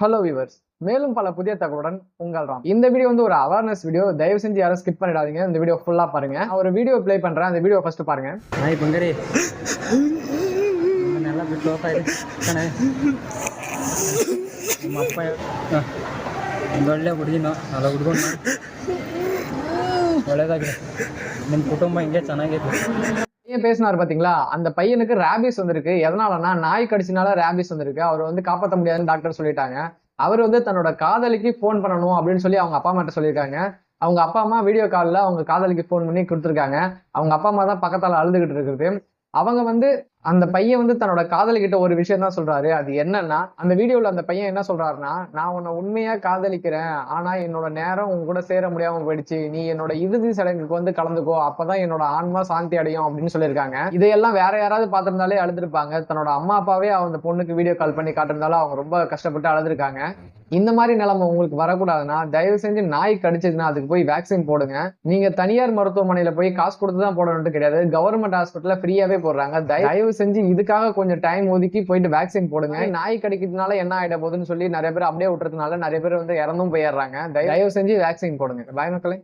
Hello viewers மேலும் பல புதிய தகவலுடன் உங்கள் ராம் இந்த வீடியோ வந்து ஒரு அவேர்னஸ் வீடியோ தயவு செஞ்சு யாரும் ஸ்கிப் பண்ணிடாதீங்க இந்த வீடியோ ஃபுல்லா பாருங்க நான் ஒரு வீடியோ ப்ளே பண்றேன் அந்த வீடியோ ஃபர்ஸ்ட் பாருங்க ನಾಯಿ ಬಂಗಾರಿ ನನ್ನೆಲ್ಲ ಬಿಟ್ಟು ಹೋಗ್ತಾ ಇದೆ ಕಣೆ ನಮ್ಮ ಅಪ್ಪ ಹ. ಒಂದು ಒಳ್ಳೆ ಹುಡುಗಿನ ಅಲ್ಲ ಹುಡ್ಕೊಂಡು ಒಳ್ಳೇದಾಗಿದೆ ನಿಮ್ಮ ಕುಟುಂಬ ಹಿಂಗೆ ಚೆನ್ನಾಗಿದೆ பையன் பேசினார் பாத்தீங்களா? அந்த பையனுக்கு ரேபிஸ் வந்திருக்கு. எதனாலனா நாய் கடிச்சினால ரேபிஸ் வந்திருக்கு. அவர் வந்து காப்பாற்ற முடியாதுன்னு டாக்டர் சொல்லிட்டாங்க. அவர் வந்து தன்னோட காதலிக்கு ஃபோன் பண்ணணும் அப்படின்னு சொல்லி அவங்க அப்பா அம்மாட்ட சொல்லியிருக்காங்க. அவங்க அப்பா அம்மா வீடியோ காலில் அவங்க காதலிக்கு ஃபோன் பண்ணி கொடுத்துருக்காங்க. அவங்க அப்பா அம்மா தான் பக்கத்தால் அழுதுகிட்டு இருக்குது அவங்க வந்து அந்த பையன் வந்து தன்னோட காதலிக்கிட்ட ஒரு விஷயம் தான் சொல்றாரு. அது என்னன்னா அந்த வீடியோல அந்த பையன் என்ன சொல்றாருன்னா நான் உன்னை உண்மையா காதலிக்கிறேன். ஆனா என்னோட நேரம் உங்க கூட சேர முடியாம போயிடுச்சு. நீ என்னோட இறுதி சடங்குக்கு வந்து கலந்துக்கோ. அப்பதான் என்னோட ஆன்மா சாந்தி அடையும் அப்படின்னு சொல்லியிருக்காங்க. இதையெல்லாம் வேற யாராவது பார்த்திருந்தாலே அழுதுருப்பாங்க. தன்னோட அம்மா அப்பாவே அந்த பொண்ணுக்கு வீடியோ கால் பண்ணி காட்டிருந்தாலும் அவங்க ரொம்ப கஷ்டப்பட்டு அழுதுருக்காங்க. இந்த மாதிரி நிலைமை உங்களுக்கு வரக்கூடாதுன்னா தயவு செஞ்சு நாய் கடிச்சதுன்னா அதுக்கு போய் வேக்சின் போடுங்க. நீங்க தனியார் மருத்துவமனையில போய் காசு கொடுத்து தான் போடணும்னு கிடையாது. கவர்மெண்ட் ஹாஸ்பிட்டல்ல ஃப்ரீயாவே போடுறாங்க. தயவு செஞ்சு இதுக்காக கொஞ்சம் டைம் ஒதுக்கி போயிட்டு வேக்சின் போடுங்க. நாய் கடிக்கிறதுனால என்ன ஆயிட போகுதுன்னு சொல்லி நிறைய பேர் அப்படியே விட்டுறதுனால நிறைய பேர் வந்து இறந்தும் போயிடுறாங்க. தயவு செஞ்சு வேக்சின் போடுங்க. பாய் மக்களே.